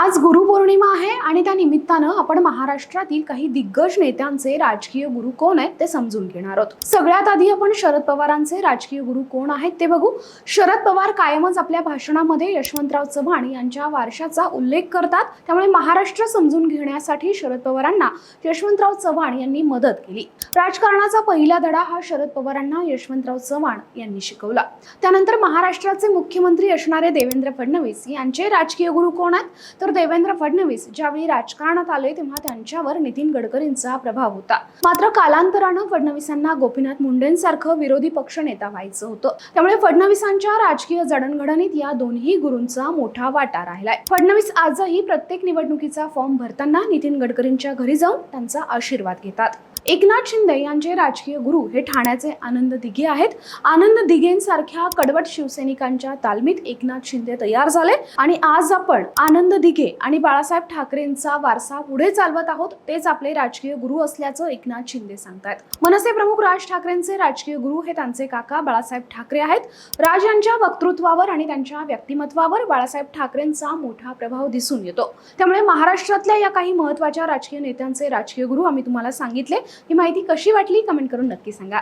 आज गुरुपौर्णिमा आहे आणि त्या निमित्तानं आपण महाराष्ट्रातील काही दिग्गज नेत्यांचे राजकीय गुरु कोण आहेत ते समजून घेणार आहोत. सगळ्यात आधी आपण शरद पवारांचे राजकीय गुरु कोण आहेत ते बघू. शरद पवार कायमच आपल्या भाषणामध्ये यशवंतराव चव्हाण यांच्या वारशाचा उल्लेख करतात. त्यामुळे महाराष्ट्र समजून घेण्यासाठी शरद पवारांना यशवंतराव चव्हाण यांनी मदत केली. राजकारणाचा पहिला धडा हा शरद पवारांना यशवंतराव चव्हाण यांनी शिकवला. त्यानंतर महाराष्ट्राचे मुख्यमंत्री असणारे देवेंद्र फडणवीस यांचे राजकीय गुरु कोण आहेत? तर देवेंद्र फडणवीस ज्यावेळी राजकारणात आले तेव्हा त्यांच्यावर नितीन गडकरींचा प्रभाव होता. मात्र कालांतरानं फडणवीसांना गोपीनाथ मुंडेंसारखं विरोधी पक्षनेता व्हायचं होतं. त्यामुळे फडणवीसांच्या राजकीय जडणघडणीत या दोन्ही गुरूंचा मोठा वाटा राहिलाय. फडणवीस आजही प्रत्येक निवडणुकीचा फॉर्म भरताना नितीन गडकरींच्या घरी जाऊन त्यांचा आशीर्वाद घेतात. एकनाथ शिंदे यांचे राजकीय गुरु हे ठाण्याचे आनंद दिघे आहेत. आनंद दिघेंसारख्या कडवट शिवसैनिकांच्या तालमीत एकनाथ शिंदे तयार झाले. आणि आज आपण आनंद दिघे आणि बाळासाहेब ठाकरेंचा वारसा पुढे चालवत आहोत. तेच आपले राजकीय गुरु असल्याचं एकनाथ शिंदे सांगतात मनसे प्रमुख राज ठाकरेंचे राजकीय गुरु हे त्यांचे काका बाळासाहेब ठाकरे आहेत. राज यांच्या वक्तृत्वावर आणि त्यांच्या व्यक्तिमत्वावर बाळासाहेब ठाकरेंचा मोठा प्रभाव दिसून येतो. त्यामुळे महाराष्ट्रातल्या या काही महत्त्वाच्या राजकीय नेत्यांचे राजकीय गुरु आम्ही तुम्हाला सांगितले. ही माहिती कशी वाटली? कमेंट करून नक्की सांगा.